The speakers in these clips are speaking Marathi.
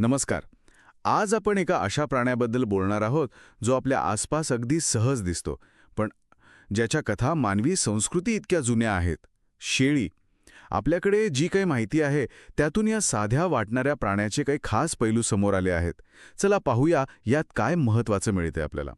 नमस्कार. आज आपण एका अशा प्राण्याबद्दल बोलणार आहोत जो आपल्या आसपास अगदी सहज दिसतो पण ज्याच्या कथा मानवी संस्कृती इतक्या जुन्या आहेत. शेळी. आपल्याकडे जी काही माहिती आहे त्यातून या साध्या वाटणाऱ्या प्राण्याचे काही खास पैलू समोर आले आहेत. चला पाहूया यात काय महत्त्वाचं मिळते आपल्याला.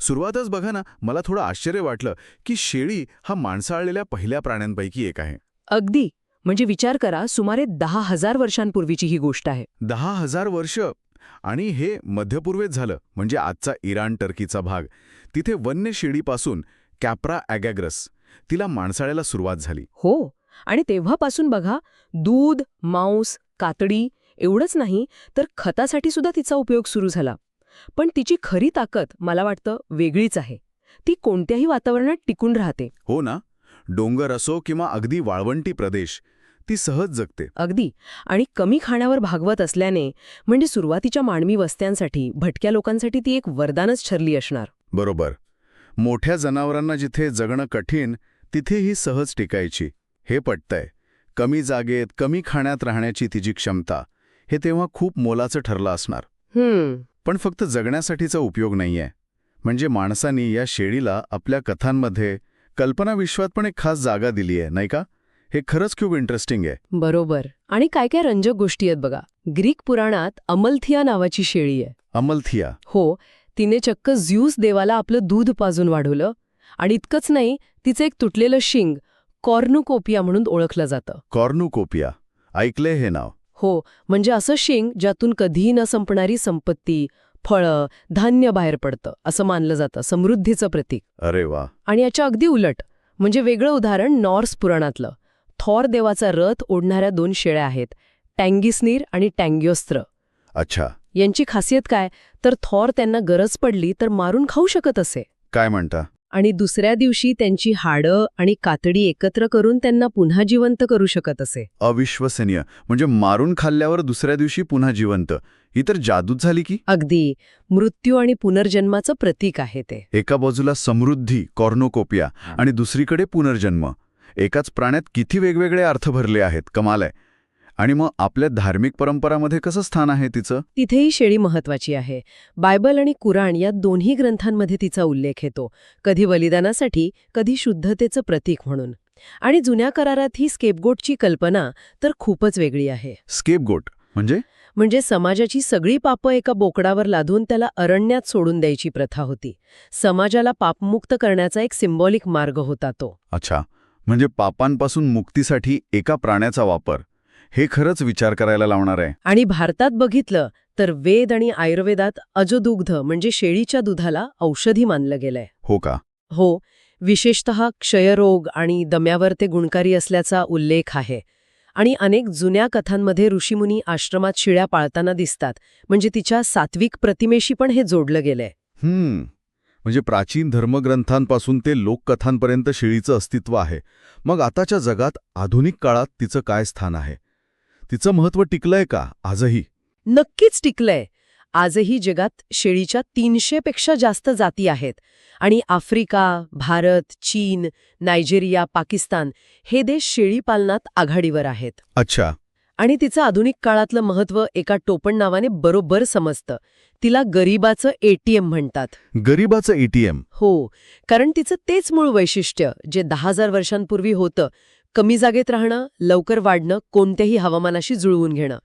सुरुवातच बघा ना मला थोडं आश्चर्य वाटलं की शेळी हा माणसाळलेल्या पहिल्या प्राण्यांपैकी एक आहे. अगदी. म्हणजे विचार करा सुमारे दहा हजार वर्षांपूर्वीची ही गोष्ट आहे. दहा हजार वर्ष? आणि हे मध्यपूर्वेत झालं म्हणजे आजचा इराण टर्कीचा भाग. तिथे वन्य शेळीपासून कॅप्रा ॲगॅग्रस तिला माणसाळ्याला सुरुवात झाली. हो आणि तेव्हापासून बघा दूध मांस कातडी एवढंच नाही तर खतासाठी सुद्धा तिचा उपयोग सुरू झाला. पण तिची खरी ताकद मला वाटतं वेगळीच आहे. ती कोणत्याही वातावरणात टिकून राहते. हो ना? डोंगर असो किंवा अगदी वाळवंटी प्रदेश ती सहज जगते. अगदी. आणि कमी खाण्यावर भागवत असल्याने म्हणजे सुरुवातीच्या मानवी वस्त्यांसाठी भटक्या लोकांसाठी ती एक वरदानच ठरली असणार. बरोबर. मोठ्या जनावरांना जिथे जगणं कठीण तिथे ही सहज टिकायची. हे पटतंय. कमी जागेत कमी खाण्यात राहण्याची तिची क्षमता हे तेव्हा खूप मोलाचं ठरलं असणार. पण फक्त जगण्यासाठीचा उपयोग नाहीये. म्हणजे माणसांनी या शेळीला आपल्या कथांमध्ये कल्पनाविश्वात पण एक खास जागा दिली आहे नाही का? हे खरंच खूप इंटरेस्टिंग आहे. बरोबर. आणि काय काय रंजक गोष्टी आहेत बघा. ग्रीक पुराणात अमलथिया नावाची शेळी आहे. अमलथिया. हो तिने चक्क ज्यूस देवाला आपलं दूध पाजून वाढवलं. आणि इतकंच नाही तिचं एक तुटलेलं शिंग कॉर्नुकोपिया म्हणून ओळखलं जातं. कॉर्नुकोपिया. ऐकले हे नाव. हो म्हणजे असं शिंग ज्यातून कधीही न संपणारी संपत्ती फळं धान्य बाहेर पडतं असं मानलं जातं समृद्धीचं प्रतीक. अरे वा. आणि याच्या अगदी उलट म्हणजे वेगळं उदाहरण नॉर्स पुराणातलं. थॉर देवाचा रथ ओढणाऱ्या दोन शेळ्या आहेत टँगिस्नीर आणि टँग्योस्त्र अच्छा. यांची खासियत काय? तर थॉर त्यांना गरज पडली तर मारून खाऊ शकत असे. काय म्हणता? आणि दुसऱ्या दिवशी त्यांची हाडं आणि कातडी एकत्र करून त्यांना पुन्हा जिवंत करू शकत असे. अविश्वसनीय. म्हणजे मारून खाल्ल्यावर दुसऱ्या दिवशी पुन्हा जिवंत. ही तर जादूच झाली की? अगदी. मृत्यू आणि पुनर्जन्माचं प्रतीक आहे ते. एका बाजूला समृद्धी कॉर्नोकोपिया आणि दुसरीकडे पुनर्जन्म. एकाच प्राण्यात किती वेगवेगळे अर्थ भरले आहेत कमाल आहे. आणि मग आपल्या धार्मिक परंपरामध्ये कसं स्थान आहे तिचं? तिथेही शेळी महत्वाची आहे. बायबल आणि कुराण या दोन्ही ग्रंथांमध्ये तिचा उल्लेख येतो. कधी बलिदानासाठी कधी शुद्धतेचं प्रतीक म्हणून. आणि जुन्या करारात ही स्केपगोटची कल्पना तर खूपच वेगळी आहे. स्केपगोट म्हणजे? म्हणजे समाजाची सगळी पापं एका बोकडावर लादून त्याला अरण्यात सोडून द्यायची प्रथा होती. समाजाला पापमुक्त करण्याचा एक सिंबॉलिक मार्ग होता तो. अच्छा. म्हणजे पापांपासून मुक्तीसाठी एका प्राण्याचा वापर. हे खरंच विचार करायला लावणार आहे. आणि भारतात बघितलं तर वेद आणि आयुर्वेदात अजोदुग्ध म्हणजे शेळीच्या दुधाला औषधी मानलं गेलंय. हो का? हो विशेषतः क्षयरोग आणि दम्यावर ते गुणकारी असल्याचा उल्लेख आहे. आणि अनेक जुन्या कथांमध्ये ऋषीमुनी आश्रमात शिळ्या पाळताना दिसतात म्हणजे तिच्या सात्विक प्रतिमेशी पण हे जोडलं गेलंय. हम्म म्हणजे प्राचीन धर्मग्रंथांपासून ते लोककथांपर्यंत शेळीचं अस्तित्व आहे. मग आताच्या जगात आधुनिक काळात तिचं काय स्थान आहे? तिचं महत्त्व टिकलंय का आजही? नक्कीच टिकलंय. आजही जगात शेळीच्या तीनशेपेक्षा जास्त जाती आहेत. आणि आफ्रिका भारत चीन नायजेरिया पाकिस्तान हे देश शेळीपालनात आघाडीवर आहेत. अच्छा. आणि तिचं आधुनिक काळातलं महत्त्व एका टोपण नावाने बरोबर समजतं. तिला गरीबाचं एटीएम म्हणतात. गरीबाचं एटीएम हो कारण तिचं तेच मूळ वैशिष्ट्य जे दहा हजार वर्षांपूर्वी होतं कमी जागेत राहणं लवकर वाढणं कोणत्याही हवामानाशी जुळवून घेणं.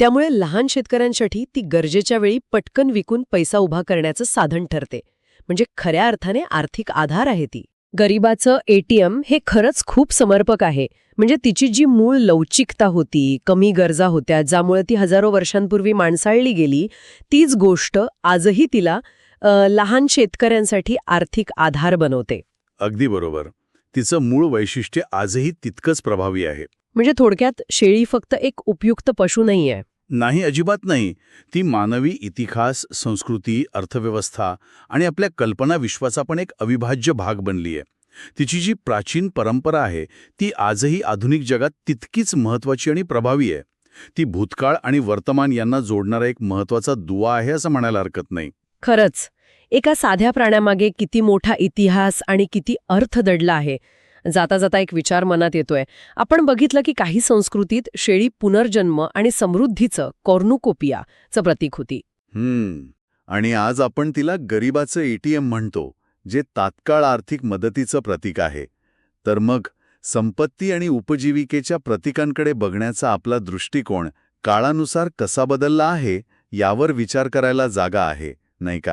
त्यामुळे लहान शेतकऱ्यांसाठी ती गरजेच्या वेळी पटकन विकून पैसा उभा करण्याचं साधन ठरते. म्हणजे खऱ्या अर्थाने आर्थिक आधार आहे ती. गरीबाचं एटीएम हे खरंच खूप समर्पक आहे. म्हणजे तिची जी मूळ लवचिकता होती कमी गरजा होत्या ज्यामुळे ती हजारो वर्षांपूर्वी माणसाळली गेली तीच गोष्ट आजही तिला लहान शेतकऱ्यांसाठी आर्थिक आधार बनवते. अगदी बरोबर. तिचं मूळ वैशिष्ट्य आजही तितकंच प्रभावी आहे. म्हणजे थोडक्यात शेळी फक्त एक उपयुक्त पशु नाहीये. नाही अजिबात नाही. ती मानवी इतिहास संस्कृती अर्थव्यवस्था आणि आपल्या कल्पना विश्वाचा पण एक अविभाज्य भाग बनली आहे तिची जी प्राचीन परंपरा आहे ती आजही आधुनिक जगात तितकीच महत्वाची आणि प्रभावी आहे. ती भूतकाळ आणि वर्तमान यांना जोडणारा एक महत्त्वाचा दुवा आहे असं म्हणायला हरकत नाही. खरंच. एका साध्या प्राण्यामागे किती मोठा इतिहास आणि किती अर्थ दडला आहे? जाता जाता एक विचार मनात येतोय. आपण बघितलं की काही संस्कृतीत शेळी पुनर्जन्म आणि समृद्धीचं कॉर्नुकोपियाचं प्रतीक होती. हम्म. आणि आज आपण तिला गरिबाचं एटीएम म्हणतो जे तात्काळ आर्थिक मदतीचं प्रतीक आहे. तर मग संपत्ती आणि उपजीविकेच्या प्रतीकांकडे बघण्याचा आपला दृष्टिकोन काळानुसार कसा बदलला आहे यावर विचार करायला जागा आहे नाही का?